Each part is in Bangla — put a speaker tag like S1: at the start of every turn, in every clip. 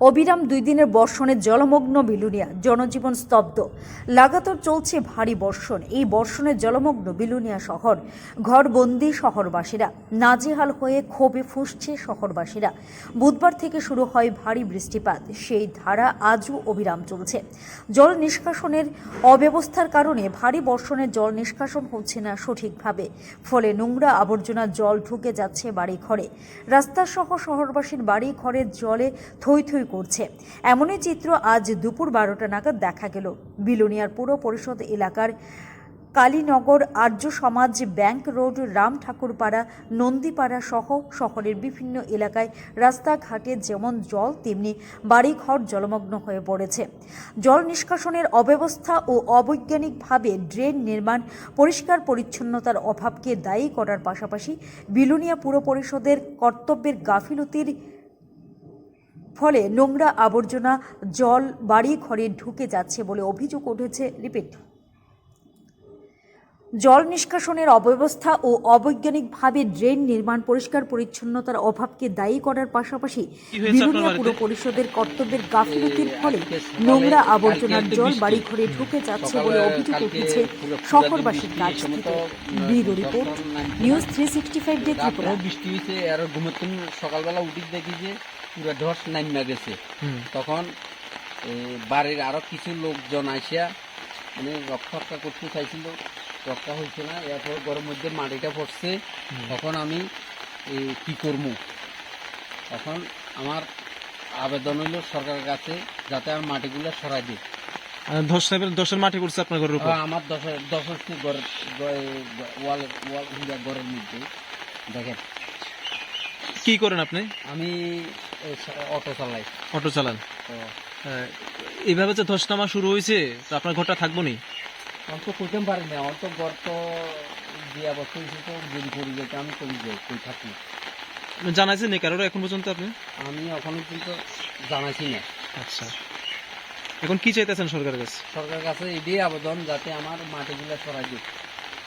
S1: অবিরাম দুই দিনের বর্ষণে জলমগ্ন বিলুনিয়া। জনজীবন স্তব্ধ। লাগাতার চলছে ভারী বর্ষণ। এই বর্ষণে জলমগ্ন বিলুনিয়া শহর, ঘরবন্দি শহরবাসীরা। নাজেহাল হয়ে ক্ষোভে ফুসছে শহরবাসীরা। বুধবার থেকে শুরু হয় ভারী বৃষ্টিপাত। সেই ধারা আজও অবিরাম চলছে। জল নিষ্কাশনের অব্যবস্থার কারণে ভারী বর্ষণে জল নিষ্কাশন হচ্ছে না সঠিকভাবে। ফলে নোংরা আবর্জনা জল ঢুকে যাচ্ছে বাড়ি ঘরে রাস্তাসহ শহরবাসীর বাড়ি ঘরের জলে থই থই করছে। এমনই চিত্র আজ দুপুর বারোটা নাগাদ দেখা গেল। বিলোনিয়ার পুর পরিষদ এলাকার কালীনগর আর্য সমাজ ব্যাংক রোড, রাম ঠাকুরপাড়া, নন্দীপাড়া সহ শহরের বিভিন্ন এলাকায় রাস্তাঘাটে যেমন জল, তেমনি বাড়িঘর জলমগ্ন হয়ে পড়েছে। জল নিষ্কাশনের অব্যবস্থা ও অবৈজ্ঞানিকভাবে ড্রেন নির্মাণ, পরিষ্কার পরিচ্ছন্নতার অভাবকে দায়ী করার পাশাপাশি বিলুনিয়া পুর পরিষদের কর্তব্যের গাফিলতির ফলে নোংরা আবর্জনা জল বাড়ি ঘরে ঢুকে যাচ্ছে বলে অভিযোগ উঠেছে রিপিট। জল নিষ্কাশনের অব্যবস্থা ও অবৈজ্ঞানিকভাবে ড্রেন নির্মাণ পরিষ্কার পরিচ্ছন্নতার অভাবকে দায়ী করার পাশাপাশি
S2: আপনার
S1: পুর পরিষদের কর্তব্যের গাফিলতির ফলে নোংরা আবর্জনার জল বাড়ি ঘরে ঢুকে যাচ্ছে বলে অভিযোগ উঠেছে শহরবাসীর কাছ থেকে। Bureau report news three sixty five day Tripura
S3: বৃষ্টি হয়েছে আর ঘুমোতেন সকালবেলা উঠি দেখি যে পুরো ধস নামিয়া গেছে। তখন বাড়ির আরও কিছু লোকজন আসিয়া মানে রক্ষা করতে চাইছিল। রক্ষা হয়েছে না এরপর ঘরের মধ্যে মাটিটা পড়ছে। তখন আমি কি করব? এখন আমার আবেদন হইল সরকারের কাছে যাতে আমার মাটিগুলো সরাই দিই।
S2: ধস সাহেবের দশের মাটি করছে আপনার ঘরের উপর?
S3: আমার ঘরের ওয়াল ওয়াল ঘরের মধ্যে। দেখেন।
S2: কি করেন আপনি?
S3: আমি অটো চালাই।
S2: অটো চালান?
S3: তো
S2: এইভাবে যে ধস নামা শুরু হয়েছে তো আপনার ঘরটা থাকব নি?
S3: আমি তো কইতে পারি না আমার তো ঘর তো দিয়া বছর হয়েছে তো যদি করি যেতে আমি করি যাই কই থাকি?
S2: জানাইছেন নি কারোর এখন পর্যন্ত আপনি?
S3: আমি এখনও কিন্তু জানাইছি না।
S2: আচ্ছা। এখন কি চাইতেছেন সরকারের কাছে?
S3: সরকারের কাছে এটাই আবেদন যাতে আমার মাটিগুলো সরাই দিক।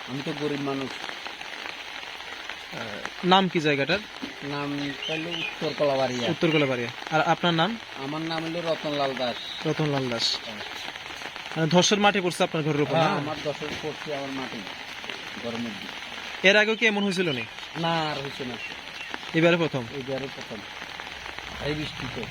S3: আমি তো গরিব মানুষ।
S2: নাম কি জায়গাটার?
S3: নাম তাহলে উত্তর কলাবাড়িয়া
S2: উত্তর কলাবাড়িয়া আর আপনার নাম?
S3: আমার নাম হলো রতনলাল দাস।
S2: রতনলাল দাস। আহ, ধসের মাটি পড়ছে আপনার ঘরের উপর
S3: হ্যাঁ, আমার ধসের পড়ছে আমার মাটি ঘরের মধ্যে।
S2: এর আগেও কি এমন হয়েছিল না?
S3: না আর হয়েছে না।
S2: এবারে প্রথম?
S3: এবারে প্রথম। এই বৃষ্টিতে